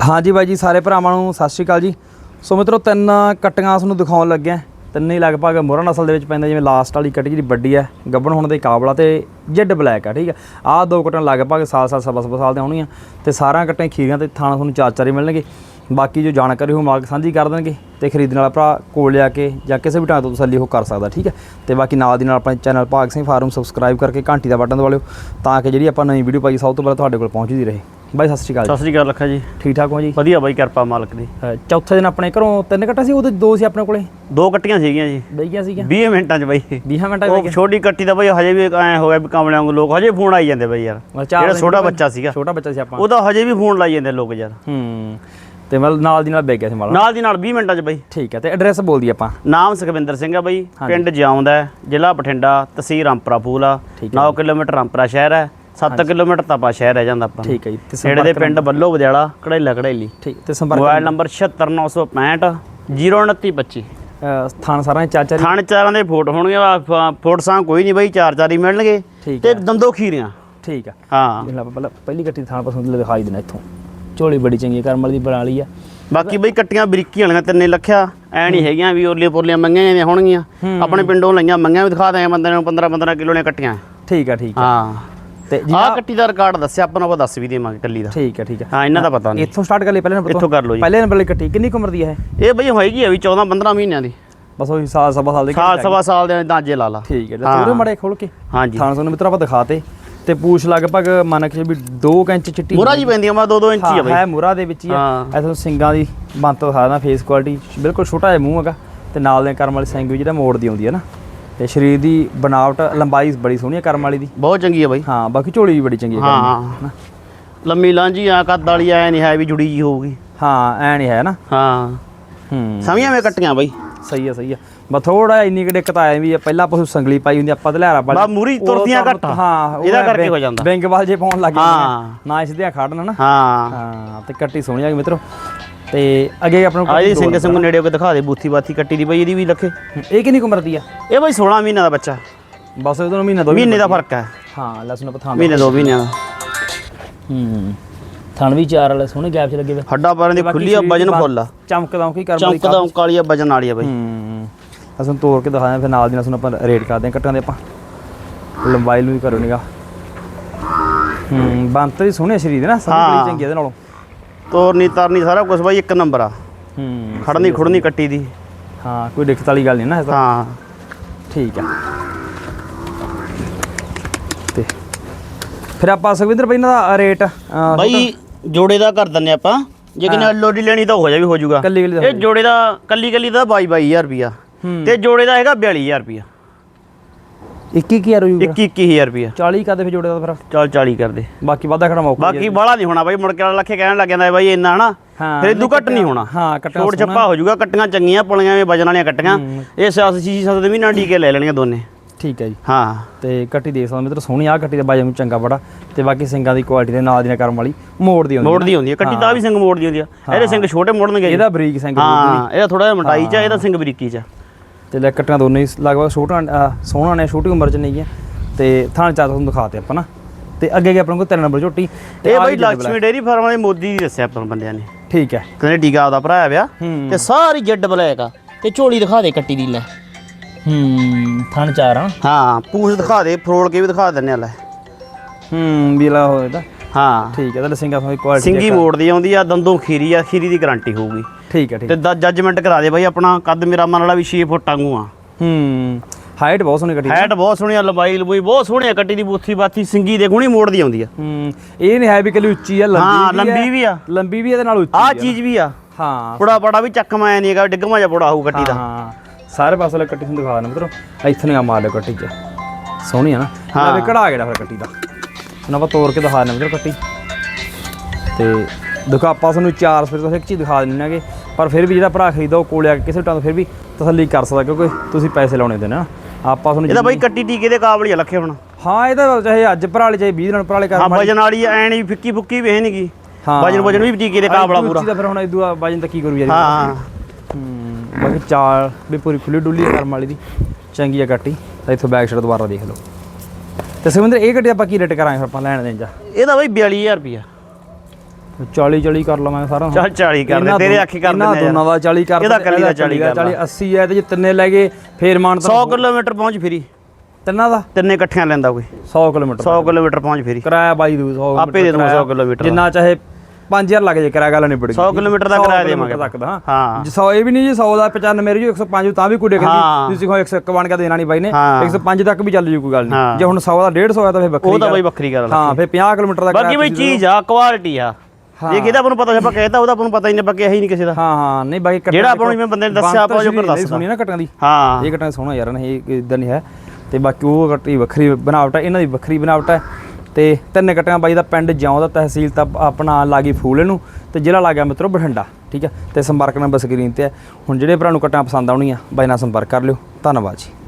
ਹਾਂਜੀ ਬਾਈ ਜੀ, ਸਾਰੇ ਭਰਾਵਾਂ ਨੂੰ ਸਤਿ ਸ਼੍ਰੀ ਅਕਾਲ ਜੀ। ਸੋ ਮਿੱਤਰੋ, ਤਿੰਨ ਕਟੀਆਂ ਤੁਹਾਨੂੰ ਦਿਖਾਉਣ ਲੱਗਿਆ। ਤਿੰਨੇ ਹੀ ਲਗਭਗ ਮੋਹਰਾ ਨਸਲ ਦੇ ਵਿੱਚ ਪੈਂਦਾ, ਜਿਵੇਂ ਲਾਸਟ ਵਾਲੀ ਕੱਟੀ ਜਿਹੜੀ ਵੱਡੀ ਹੈ, ਗੱਬਣ ਹੋਣ ਦੇ ਕਾਬਲਾ ਤੇ ਜਿੱਡ ਬਲੈਕ ਆ, ਠੀਕ ਹੈ ਆਹ ਦੋ ਕਟਣ ਲਗਭਗ ਸਾਲ ਸਾਲ, ਸਵਾ ਸਵਾ ਸਾਲ ਦੇ ਹੋਣੀਆਂ ਤੇ ਸਾਰਾ ਕਟਾਂ ਖੀਰੀਆਂ ਤੇ ਥਾਣਾ ਤੁਹਾਨੂੰ ਚਾਰ ਚਾਰ ਹੀ ਮਿਲਣਗੇ। ਬਾਕੀ ਜੋ ਜਾਣਕਾਰੀ ਉਹ ਮਾਲਕ ਸਾਂਝੀ ਕਰ ਦੇਣਗੇ ਤੇ ਖਰੀਦਣ ਵਾਲਾ ਭਰਾ ਕੋਲ ਲਿਆ ਕੇ ਜਾਂ ਕਿਸੇ ਵੀ ਢੰਗ ਤੋਂ ਤਸੱਲੀ ਉਹ ਕਰ ਸਕਦਾ, ਠੀਕ ਹੈ ਤੇ ਬਾਕੀ ਨਾਲ ਦੀ ਨਾਲ ਆਪਣੇ ਚੈਨਲ ਭਾਗ ਸਿੰਘ ਫਾਰਮ ਸਬਸਕ੍ਰਾਈਬ ਕਰਕੇ ਘੰਟੀ ਦਾ ਬਟਨ ਦਬਾ ਲਿਓ ਤਾਂ ਕਿ ਜਿਹੜੀ ਆਪਾਂ ਨਵੀਂ ਵੀਡੀਓ ਪਾਈ ਸਭ ਤੋਂ ਪਹਿਲਾਂ ਤੁਹਾਡੇ ਕੋਲ ਪਹੁੰਚਦੀ ਰਹੇ। ਬਾਈ ਸਤਿ ਸ਼੍ਰੀ ਅਕਾਲ ਸਤਿ ਸ੍ਰੀ ਅਕਾਲ ਲੱਖਾ ਜੀ। ਠੀਕ ਠਾਕ ਹੋ ਜੀ? ਵਧੀਆ ਬਾਈ ਕਿਰਪਾ ਮਾਲਕ ਦੀ। ਅ, ਚੌਥੇ ਦਿਨ ਆਪਣੇ ਘਰੋਂ ਤਿੰਨ ਕੱਟਾ ਸੀ ਉਹਦੇ ਦੋ ਸੀ ਆਪਣੇ ਕੋਲੇ? ਦੋ ਕੱਟੀਆਂ ਸੀਗੀਆਂ ਜੀ। ਬਈ ਗਿਆ ਸੀਗਾ 20 ਮਿੰਟਾਂ 'ਚ ਬਾਈ। 20 ਮਿੰਟਾਂ ਉਹ ਛੋਟੀ ਕੱਟੀ ਦਾ ਬਾਈ ਹਜੇ ਵੀ ਐ ਹੋ ਗਿਆ ਵੀ ਕਾਮਲਿਆਂ ਨੂੰ ਲੋਕ ਹਜੇ ਫੋਨ ਆਈ ਜਾਂਦੇ ਬਾਈ ਯਾਰ। ਜਿਹੜਾ ਛੋਟਾ ਬੱਚਾ ਸੀਗਾ। ਛੋਟਾ ਬੱਚਾ ਸੀ ਆਪਾਂ। ਉਹਦਾ ਹਜੇ ਵੀ ਫੋਨ ਲਾਈ ਜਾਂਦੇ ਲੋਕ ਯਾਰ। ਹੂੰ ਤੇ ਮਤਲਬ ਨਾਲ ਦੀ ਨਾਲ ਬੈ ਗਿਆ ਸੀ ਮਾਲਾ। ਨਾਲ ਦੀ ਨਾਲ 20 ਮਿੰਟਾਂ 'ਚ ਬਾਈ। ਠੀਕ ਹੈ ਤੇ ਐਡਰੈਸ ਬੋਲ ਆਪਾਂ। ਨਾਮ ਸੁਖਵਿੰਦਰ ਸਿੰਘ ਆ ਬਾਈ। ਪਿੰਡ ਜਿਉਂਦਾ ਹੈ ਜ਼ਿਲ੍ਹਾ ਬਠਿੰਡਾ ਤਹਿਸੀਲ ਰਾਮਪੁਰਾ ਫੂਲ ਆ। ਠੀਕ 9 ਕਿਲੋਮੀਟਰ ਰਾਮਪੁਰਾ ਸ਼ਹਿਰ ਹੈ। 7 ਕਿਲੋਮੀਟਰ ਤਪਾ ਸ਼ਹਿਰ ਰਹਿ ਜਾਂਦਾ ਆਪਾਂ। ਠੀਕ ਹੈ ਜੀ ਤੇ ਨੇੜੇ ਦੇ ਪਿੰਡ ਬੱਲੋ ਵਦਿਆਲਾ ਕੜੈਲਾ ਕੜੈਲੀ। ਠੀਕ ਤੇ ਸੰਪਰਕ ਮੋਬਾਈਲ ਨੰਬਰ? 76965 02925 ਅ, ਸਥਾਨ ਸਾਰਾ ਚਾਚਾ ਜੀ ਥਣ ਚਾਰਾਂ ਦੇ ਫੋਟ ਹੋਣਗੇ ਆ, ਫੋਟ ਸਾਂ ਕੋਈ ਨਹੀਂ ਬਾਈ ਚਾਰ ਚਾਰ ਹੀ ਮਿਲਣਗੇ। ਤੇ ਦੰਦੋ ਖੀਰੀਆਂ ਠੀਕ ਆ ਹਾਂ। ਜਿਹੜਾ ਆਪਾਂ ਪਹਿਲਾਂ ਪਹਿਲੀ ਕੱਟੀ ਥਾਂ ਪਸੰਦ ਦਿਖਾਈ ਦੇਣਾ ਇੱਥੋਂ। ਝੋਲੀ ਬੜੀ ਚੰਗੀ ਕਰਮ ਵਾਲੀ ਦੀ ਬਣਾ ਲਈ ਆ। ਬਾਕੀ ਬਈ ਕੱਟੀਆਂ ਬਰੀਕੀ ਵਾਲੀਆਂ ਤਿੰਨੇ ਲੱਖਿਆ ਐ ਨਹੀਂ ਹੈਗੀਆਂ ਵੀ ਓਰਲੀਆਂ ਪੋਰਲੀਆਂ ਮੰਗੀਆਂ ਜਾਂਦੀਆਂ ਹੋਣਗੀਆਂ। ਆਪਣੇ ਪਿੰਡੋਂ ਲਈਆਂ ਮੰਗੀਆਂ ਵੀ ਦਿਖਾ ਦੇ ਬੰਦੇ ਨੂੰ 15 15 ਕਿਲੋ ਨੇ ਕੱਟੀਆਂ। ਠੀਕ ਆ ਠੀਕ ਆ ਹਾਂ। ਤੇ ਆਹ ਕੱਟੀ ਦਾ ਰਿਕਾਰਡ ਦੱਸਿਆ ਆਪਾਂ ਨੂੰ ਆਪਾਂ ਦੱਸ ਵੀ ਦੇਵਾਂਗੇ ਕੱਲੀ ਦਾ। ਠੀਕ ਆ ਠੀਕ ਆ ਹਾਂ ਇਹਨਾਂ ਦਾ ਪਤਾ ਨਹੀਂ। ਇੱਥੋਂ ਸਟਾਰਟ ਕਰ ਲਈ ਪਹਿਲੇ ਨੰਬਰ ਤੋਂ। ਇੱਥੋਂ ਕਰ ਲਓ ਜੀ। ਪਹਿਲੇ ਨੰਬਰ ਲਈ ਕੱਟੀ ਕਿੰਨੀ ਕੁ ਉਮਰ ਦੀ ਹੈ ਇਹ? ਬਈ ਹੋਏਗੀ ਆ ਵੀ 14 15 ਮਹੀਨਿਆਂ ਦੀ। ਬਸ ਉਹੀ ਸਾਲ ਸਵਾ ਸਾਲ ਦੀ ਸਾਲ ਸਵਾ ਸਾਲ ਦੇ ਦਾਂਜੇ ਲਾ ਲਾ। ਠੀਕ ਹੈ ਤੇ ਥੋੜੇ ਮੜੇ ਖੋਲ ਕੇ। ਹਾਂਜੀ। ਥਾਂ ਤੁਹਾਨੂੰ ਮਿੱਤਰ ਆਪਾਂ ਦਿਖਾਤੇ। ਤੇ ਪੂਛ ਲਗਭਗ ਮੰਨ ਕੇ ਵੀ 2 ਇੰਚ ਚਿੱਟੀ ਮੁਰਾ ਜੀ ਪੈਂਦੀਆਂ ਮਾ 2 2 ਇੰਚ ਹੀ ਆ ਹਾਂ, ਬਈ। ਹੈ ਮੁਰਾ ਦੇ ਵਿੱਚ ਹੀ ਆ। ਹਾਂ। ਐਥੋਂ ਸਿੰਗਾਂ ਦੀ ਬੰਤ ਦਿਖਾਦਾ ਫੇਸ ਕੁਆਲਿਟੀ ਬਿਲਕੁਲ ਛੋਟਾ ਜਿਹਾ ਮੂੰਹ ਹੈਗਾ। ਤੇ ਨਾਲ ਦੇ ਕਰਮ ਵਾਲੀ ਸਿੰਘ ਵੀ ਜਿਹੜਾ ਮੋੜ ਦੀ ਆਉਂਦੀ ਹੈ ਨਾ। ਤੇ ਸਰੀਰ ਦੀ ਬਣਾਵਟ ਲੰਬਾਈ ਬੜੀ ਸੋਹਣੀ ਹੈ ਕਰਮ ਵਾਲੀ ਦੀ। ਬਹੁਤ ਚੰਗੀ ਆ ਬਈ। ਹਾਂ ਬਾਕੀ ਝੋਲੀ ਵੀ ਬੜੀ ਚੰਗੀ ਹੈ ਕਰਮ ਹਾਂ। ਲੰਮੀ ਲਾਂਜੀ ਆ ਕੱਦ ਵਾਲੀ ਐ ਨਹੀਂ ਹੈ ਵੀ ਜੁੜੀ ਜੀ ਹੋਊਗੀ। ਹਾਂ ਐ ਨਹੀਂ ਹੈ ਨਾ। ਹਾਂ। ਹੂੰ। ਸਮਝਿਆ ਮੈਂ ਕੱਟੀਆਂ ਬਈ? ਸਹੀ ਹੈ ਸਹੀ ਹੈ ਬਸ ਥੋੜਾ ਇੰਨੀ ਕਿ ਦਿੱਕਤ ਆਇਆ ਵੀ ਪਹਿਲਾਂ ਆਪਾਂ ਸੰਗਲੀ ਪਾਈ ਹੁੰਦੀ ਆਪਾਂ ਤੇ ਲਿਆਰਾ ਬਸ ਮੂਹਰੀ ਤੁਰਦੀਆਂ ਘੱਟ। ਹਾਂ ਇਹਦਾ ਕਰਕੇ ਬੈਂ- ਹੋ ਜਾਂਦਾ। ਬੈਂਕ ਵਾਲ ਜੇ ਪਾਉਣ ਲੱਗ ਹਾਂ। ਜਾਂਦੇ ਨਾ ਸਿੱਧਿਆਂ ਖੜਨ ਨਾ। ਹਾਂ। ਹਾਂ ਤੇ ਕੱਟੀ ਸੋਹਣੀ ਆ ਗਈ ਮਿੱਤਰੋ। ਤੇ ਅੱਗੇ ਆਪਣੇ ਕੋਲ ਆ ਜੀ ਸਿੰਘ ਸਿੰਘ ਨੇੜੇ ਹੋ ਕੇ ਦਿਖਾ ਦੇ ਬੂਥੀ ਬਾਥੀ ਕੱਟੀ ਦੀ ਬਈ ਇਹਦੀ ਵੀ ਲੱਖੇ। ਇਹ ਕਿੰਨੀ ਕੁ ਉਮਰ ਦੀ ਆ? ਇਹ ਬਈ 16 ਮਹੀਨਿਆਂ ਦਾ ਬੱਚਾ। ਬਸ ਉਹਦੋਂ ਮਹੀਨਾ ਦੋ ਮਹੀਨੇ ਦਾ ਫ਼ਰਕ ਹੈ। ਹਾਂ ਲਸਣ ਪਥਾਂ ਮਹੀਨੇ ਦੋ ਮਹੀਨਿਆਂ ਦਾ। ਹੂੰ ਥਣ ਵੀ ਚਾਰ ਵਾਲੇ ਸੋਹਣੇ ਗੈਪ ਚ ਲੱਗੇ ਵੇ। ਹੱਡਾ ਪਾਰਾਂ ਦੀ ਖੁੱਲੀ ਆ ਵਜਨ ਫੁੱਲ ਆ। ਚਮਕਦਾ ਕੀ ਕਰਮ ਚਮਕਦਾ ਕਾਲੀ ਆ ਵਜਨ ਵਾਲੀ ਆ ਬਈ। ਹੂੰ ਅਸਾਂ ਤੋੜ ਕੇ ਦਿਖਾਇਆ ਫਿਰ ਨਾਲ ਦੀ ਨਾਲ ਸਾਨੂੰ ਆਪਾਂ ਰੇਟ ਕਰਦੇ ਹਾਂ ਕੱਟਾਂ ਦੇ ਆਪਾਂ। ਲੰਬਾਈ ਨੂੰ ਵੀ ਕਰੋ ਨਿਗਾ ਹੂੰ ਬੰਤ ਵੀ ਸੋਹਣੇ ਸਰੀਰ ਦੇ ਨਾ ਸਭ। ਬੜੀ ਚੰਗੀ ਇਹਦੇ ਨਾਲੋਂ। ਤੋਰਨੀ ਤਰਨੀ ਸਾਰਾ ਕੁਝ ਬਈ ਇੱਕ ਨੰਬਰ ਆ। ਹੂੰ ਖੜਨੀ ਖੁੜਨੀ ਕੱਟੀ ਦੀ। ਹਾਂ ਕੋਈ ਦਿੱਕਤ ਵਾਲੀ ਗੱਲ ਨਹੀਂ ਨਾ ਇਹ ਤਾਂ। ਹਾਂ। ਠੀਕ ਆ। ਤੇ ਫਿਰ ਆਪਾਂ ਸੁਖਵਿੰਦਰ ਭਾਈ ਇਹਨਾਂ ਦਾ ਰੇਟ ਬਈ ਜੋੜੇ ਦਾ ਕਰ ਦਿੰਨੇ ਆਪਾਂ। ਜੇ ਕਿਨੇ ਲੋਡੀ ਲੈਣੀ ਤਾਂ ਹੋ ਜਾ ਵੀ ਹੋ ਜਾਊਗਾ ਕੱਲੀ ਕੱਲੀ ਦਾ ਇਹ ਜੋੜੇ ਦਾ ਕੱਲੀ ਕੱਲੀ ਦਾ 22 22000 ਰੁਪਿਆ ਹੂੰ। ਤੇ ਜੋੜੇ ਦਾ ਹੈਗਾ 42000 ਰੁਪਿਆ 21 ਕੀ ਆ ਰੂਗਾ 21 21000 ਰੁਪਿਆ 40 ਕਰਦੇ ਫਿਰ ਜੋੜੇ ਦਾ ਫਿਰ? ਚੱਲ 40 ਕਰ ਦੇ। ਬਾਕੀ ਵਾਧਾ ਖੜਾ ਮੌਕਾ ਬਾਕੀ ਬਾਹਲਾ ਨਹੀਂ ਹੋਣਾ ਬਾਈ ਮੁੜ ਕੇ ਲੱਖੇ ਕਹਿਣ ਲੱਗ ਜਾਂਦਾ ਬਾਈ ਇੰਨਾ ਹਨਾ। ਫਿਰ ਇਦੂ ਘੱਟ ਨਹੀਂ ਹੋਣਾ। ਹਾਂ ਕੱਟਾ ਛੋੜ ਛੱਪਾ ਹੋ ਜਾਊਗਾ ਕੱਟੀਆਂ ਚੰਗੀਆਂ ਪੁਲੀਆਂ ਵੀ ਵਜਨ ਵਾਲੀਆਂ ਕੱਟੀਆਂ। ਇਹ ਸਾਸ ਛੀ ਸੱਤ ਦੇ ਮਹੀਨਾ ਢੀਕੇ ਲੈ ਲੈਣੀਆਂ ਦੋਨੇ। ਠੀਕ ਹੈ ਜੀ। ਹਾਂ। ਤੇ ਕੱਟੀ ਦੇਖ ਸਕਦੇ ਮਿੱਤਰ ਸੋਹਣੀ ਆ ਕੱਟੀ ਦਾ ਬਾਜਾ ਨੂੰ ਚੰਗਾ ਬੜਾ। ਤੇ ਬਾਕੀ ਸਿੰਗਾਂ ਦੀ ਕੁਆਲਿਟੀ ਦੇ ਨਾਲ ਦੀ ਨਾਲ ਕਰਮ ਵਾਲੀ ਮੋੜ ਦੀ ਹੁੰਦੀ ਮੋੜਦੀ ਹੁੰਦੀ ਹੈ ਕੱਟੀ ਤਾਂ ਵੀ ਸਿੰਘ ਮੋੜਦੀ ਹੁੰਦੀ ਆ। ਇਹਦੇ ਸਿੰਘ ਛੋਟੇ ਮੋੜਨਗੇ। ਇਹਦਾ ਬਰੀਕ ਸਿੰਘ ਹਾਂ ਇਹਦਾ ਥੋੜਾ ਜਿਹਾ ਮਟਾਈ ਚ ਇਹਦਾ ਸਿੰਘ ਬਰੀਕੀ ਚ। ਤੇ ਲੈ ਕੱਟੀਆਂ ਦੋਨੇ ਹੀ। ਲਗਭਗ ਛੋਟਾ ਸੋਹਣਾ ਨੇ ਛੋਟੀ ਉਮਰ ਚ ਨਹੀਂ ਹੈ ਤੇ ਥਾਣ ਚਾਰ ਤੁਹਾਨੂੰ ਦਿਖਾਤੇ ਆਪਾਂ ਨਾ। ਤੇ ਅੱਗੇ ਅੱਗੇ ਆਪਣੇ ਕੋਲ ਤਿੰਨ ਨੰਬਰ ਝੋਟੀ। ਇਹ ਬਾਈ ਲక్ష్ਮੀ ਡੇਰੀ ਫਾਰਮ ਵਾਲੇ ਮੋਦੀ ਦੀ ਦੱਸਿਆ ਆਪਾਂ ਬੰਦਿਆਂ ਨੇ। ਠੀਕ ਹੈ। ਕਹਿੰਦੇ ਟੀਕਾ ਆਪਦਾ ਭਰਾ ਵਿਆ ਹੂੰ। ਤੇ ਸਾਰੀ ਜੱਡ ਬਲੈਕ ਆ। ਤੇ ਝੋਲੀ ਦਿਖਾ ਦੇ ਕੱਟੀ ਦੀ ਲੈ। ਹੂੰ ਥਾਣ ਚਾਰ ਆ। ਹਾਂ ਪੂਛ ਦਿਖਾ ਦੇ ਫਰੋਲ ਕੇ ਵੀ ਦਿਖਾ ਦਿੰਨੇ ਆ ਲੈ। ਹੂੰ ਬੀਲਾ ਹੋਇਆ ਹਾਂ। ਠੀਕ ਹੈ ਤਾਂ ਸਿੰਗਾਂ ਦੀ ਕੁਆਲਿਟੀ ਸਿੰਗੀ ਮੋੜਦੀ ਆਉਂਦੀ ਆ ਦੰਦੋਂ ਖੀਰੀ ਆ ਖੀਰੀ ਦੀ ਗਾਰੰਟੀ ਹੋਊਗੀ। ਠੀਕ ਹੈ ਠੀਕ ਤੇ ਜੱਜਮੈਂਟ ਕਰਾ ਦੇ ਬਾਈ ਆਪਣਾ ਕੱਦ ਮੇਰਾ ਮਨ ਵਾਲਾ ਵੀ 6 ਫੁੱਟ ਵਾਂਗੂ ਆ। ਹੂੰ ਹਾਈਟ ਬਹੁਤ ਸੋਹਣੀ ਕੱਟੀ। ਹੈਟ ਬਹੁਤ ਸੋਹਣੀ ਆ ਲੰਬਾਈ ਲੰਬੂਈ ਬਹੁਤ ਸੋਹਣੀ ਆ ਕੱਟੀ ਦੀ ਬੂਥੀ ਬਾਥੀ ਸਿੰਗੀ ਦੇ ਗੁਣੀ ਮੋੜਦੀ ਆਉਂਦੀ ਆ। ਹੂੰ ਇਹ ਨਹੀਂ ਹੈ ਵੀ ਕੱਲੀ ਉੱਚੀ ਆ ਹਾਂ ਲੰਬੀ ਲੰਬੀ ਵੀ ਆ। ਲੰਬੀ ਵੀ ਇਹਦੇ ਨਾਲ ਉੱਚੀ ਆਹ ਆ। ਚੀਜ਼ ਵੀ ਆ। ਹਾਂ। ਪੁੜਾ ਪੜਾ ਵੀ ਚੱਕ ਮਾਇਆ ਨਹੀਂ ਹੈਗਾ ਡਿੱਗਮਾ ਜਿਹਾ ਪੁੜਾ ਹੋਊ ਕੱਟੀ ਦਾ। ਹਾਂ ਸਾਰੇ ਪਾਸੇ ਲੈ ਕੱਟੀ ਤੁਹਾਨੂੰ ਦਿਖਾ ਦੇਣਾ ਮਿੱਤਰੋ। ਇੱਥੇ ਨੇ ਆ ਮਾਰ ਲਿਓ ਕੱਟੀ ਚ। ਸੋਹਣੀ ਆ ਨਾ। ਹਾਂ। ਵੀ ਕਢਾ ਗਿਆ ਫਿਰ ਕੱਟੀ ਦਾ। ਹੁਣ ਆਪਾਂ ਤੋੜ ਕੇ ਦਿਖਾ ਦੇਣਾ ਮਿੱਤਰੋ ਕੱਟੀ। ਤੇ ਦੇਖੋ ਆਪਾਂ ਤੁਹਾਨੂੰ ਚਾਰ ਸਪੀਡ ਤੋਂ ਇੱਕ ਚੀਜ਼ ਦਿਖਾ ਦਿੰਦੇ ਨੇਗੇ ਪਰ ਫਿਰ ਵੀ ਜਿਹੜਾ ਭਰਾ ਖਰੀਦਾ ਉਹ ਕੋਲੇ ਆ ਕੇ ਕਿਸੇ ਟਾਈਮ ਫਿਰ ਵੀ ਤਸੱਲੀ ਕਰ ਸਕਦਾ ਕਿਉਂਕਿ ਤੁਸੀਂ ਪੈਸੇ ਲਾਉਣੇ ਦੇ ਨਾ ਆਪਾਂ ਤੁਹਾਨੂੰ ਇਹਦਾ ਬਾਈ ਕੱਟੀ ਟੀਕੇ ਦੇ ਕਾਬਲ ਹੀ ਆ ਲੱਖੇ ਹੁਣ। ਹਾਂ ਇਹ ਤਾਂ ਚਾਹੇ ਅੱਜ ਭਰਾ ਵਾਲੇ ਚਾਹੇ 20 ਦਿਨ ਭਰਾ ਵਾਲੇ ਕਰ ਹਾਂ ਵਜਨ ਵਾਲੀ ਐ ਨਹੀਂ ਫਿੱਕੀ ਫੁੱਕੀ ਵੇ ਨਹੀਂਗੀ ਹਾਂ। ਵਜਨ ਵਜਨ ਵੀ ਟੀਕੇ ਦੇ ਕਾਬਲਾ ਪੂਰਾ। ਦਾ ਫਿਰ ਹੁਣ ਇਦੂ ਵਜਨ ਤਾਂ ਕੀ ਕਰੂ ਯਾਰ ਹਾਂ। ਹੂੰ ਬਾਕੀ ਚਾਲ ਵੀ ਪੂਰੀ ਖੁੱਲੀ ਡੁੱਲੀ ਕਰਮ ਵਾਲੀ ਦੀ। ਚੰਗੀ ਆ ਕੱਟੀ ਤਾਂ ਇੱਥੋਂ ਬੈਕ ਸਾਈਡ ਦੁਬਾਰਾ ਦੇਖ ਲਓ। ਤੇ ਸਿਮੰਦਰ ਇਹ ਗੱਡੀ ਆਪਾਂ ਕੀ ਰੇਟ ਕਰਾਂਗੇ ਫਿਰ ਆਪਾਂ ਲੈਣ ਦੇਣ ਜਾ? ਇਹਦਾ ਬਾਈ 42000 ਰੁਪਿਆ 40 40 ਕਰ ਲਵਾਂਗੇ ਸਾਰਾ ਚੱਲ 40 ਕਰ ਦੇ ਤੇਰੇ ਦੋ- ਆਖੀ ਕਰ ਦਿੰਦੇ ਦੋਨਾਂ ਦਾ 40 ਕਰ ਇਹਦਾ ਇਕੱਲੀ ਦਾ ਇਹਦਾ 40 ਕਰ 40 80 ਹੈ ਤੇ ਜੇ ਤਿੰਨੇ ਲੈ ਗਏ ਫੇਰ ਮਾਨ ਤਾਂ 100 ਕਿਲੋਮੀਟਰ ਪਹੁੰਚ ਫਿਰੀ। ਤਿੰਨਾਂ ਦਾ? ਤਿੰਨੇ ਇਕੱਠਿਆਂ ਲੈਂਦਾ ਕੋਈ। 100 ਕਿਲੋਮੀਟਰ 100 ਕਿਲੋਮੀਟਰ ਪਹੁੰਚ ਫਿਰੀ। ਕਿਰਾਇਆ ਬਾਈ ਦੂ 100 ਆਪੇ ਦੇ ਦੂੰਗਾ 100 ਕਿਲੋਮੀਟਰ। ਜਿੰਨਾ ਚਾਹੇ 5000 ਲੱਗ ਜੇ ਕਿਰਾਇਆ ਗੱਲ ਨਹੀਂ ਬੜੀ। 100 ਕਿਲੋਮੀਟਰ ਦਾ ਕਿਰਾਇਆ ਦੇਵਾਂਗੇ ਤੱਕ ਦਾ ਹਾਂ। ਜੇ 100 ਇਹ ਵੀ ਨਹੀਂ ਜੀ 100 ਦਾ 95 ਮੇਰੀ ਜੀ 105 ਤਾਂ ਵੀ ਕੋਈ ਹਾਂ। ਤੁਸੀਂ ਕਹੋ 101 ਬਣ ਕੇ ਦੇਣਾ ਨਹੀਂ ਬਾਈ ਨੇ ਹਾਂ। 105 ਤੱਕ ਵੀ ਚੱਲ ਜੂ ਕੋਈ ਗੱਲ ਨਹੀਂ। ਜੇ ਹੁਣ 100 ਦਾ 150 ਹੋਇਆ ਤਾਂ ਫੇਰ ਵੱਖਰੀ ਉਹ ਤਾਂ। ਬਈ ਵੱਖਰੀ ਗੱਲ ਆ। ਹਾਂ ਫੇਰ 50 ਕਿਲੋਮੀਟਰ ਦਾ ਬਾਕੀ ਬਈ ਚੀਜ਼ ਆ ਕੁਆਲਿਟੀ ਆ। ਜੇ ਕਿਹਦਾ ਆਪਾਂ ਨੂੰ ਪਤਾ ਆਪਾਂ ਕਹਿਤਾ ਉਹਦਾ ਆਪਾਂ ਨੂੰ ਪਤਾ ਹੀ ਨਹੀਂ ਆਪਾਂ ਕਿਹਾ ਹੀ ਨਹੀਂ ਕਿਸੇ ਦਾ। ਹਾਂ ਹਾਂ ਨਹੀਂ ਬਾਈ ਜਿਹੜਾ ਆਪਾਂ ਨੂੰ ਜਿਵੇਂ ਬੰਦੇ ਨੇ ਦੱਸਿਆ ਆਪਾਂ ਜੋ ਪਰ ਦੱਸਦਾ ਸੁਣੀ ਨਾ ਕੱਟਾਂ ਦੀ। ਹਾਂ। ਇਹ ਕੱਟਾਂ ਸੋਹਣਾ ਯਾਰ ਨਹੀਂ ਇਹ ਇਦਾਂ ਨਹੀਂ ਹੈ। ਤੇ ਬਾਕੀ ਉਹ ਕੱਟੀ ਵੱਖਰੀ ਬਣਾਵਟ ਹੈ ਇਹਨਾਂ ਦੀ ਵੱਖਰੀ ਬਣਾਵਟ ਹੈ। ਤੇ ਤਿੰਨ ਕੱਟਾਂ ਬਾਈ ਦਾ ਪਿੰਡ ਜਿਉਂ ਦਾ ਤਹਿਸੀਲ ਤਾਂ ਆਪਣਾ ਲਾਗੀ ਫੂਲ ਨੂੰ ਤੇ ਜ਼ਿਲ੍ਹਾ ਲੱਗ ਗਿਆ ਮਿੱਤਰੋ ਬਠਿੰਡਾ, ਠੀਕ ਹੈ ਤੇ ਸੰਪਰਕ ਨੰਬਰ ਸਕਰੀਨ ਤੇ ਹੈ ਹੁਣ ਜਿਹੜੇ ਭਰਾ ਨੂੰ ਕੱਟਾਂ ਪਸੰਦ ਆਉਣੀਆਂ, ਬਾਈ ਨਾਲ ਸੰਪਰਕ ਕਰ ਲਿਓ। ਧੰਨਵਾਦ ਜੀ।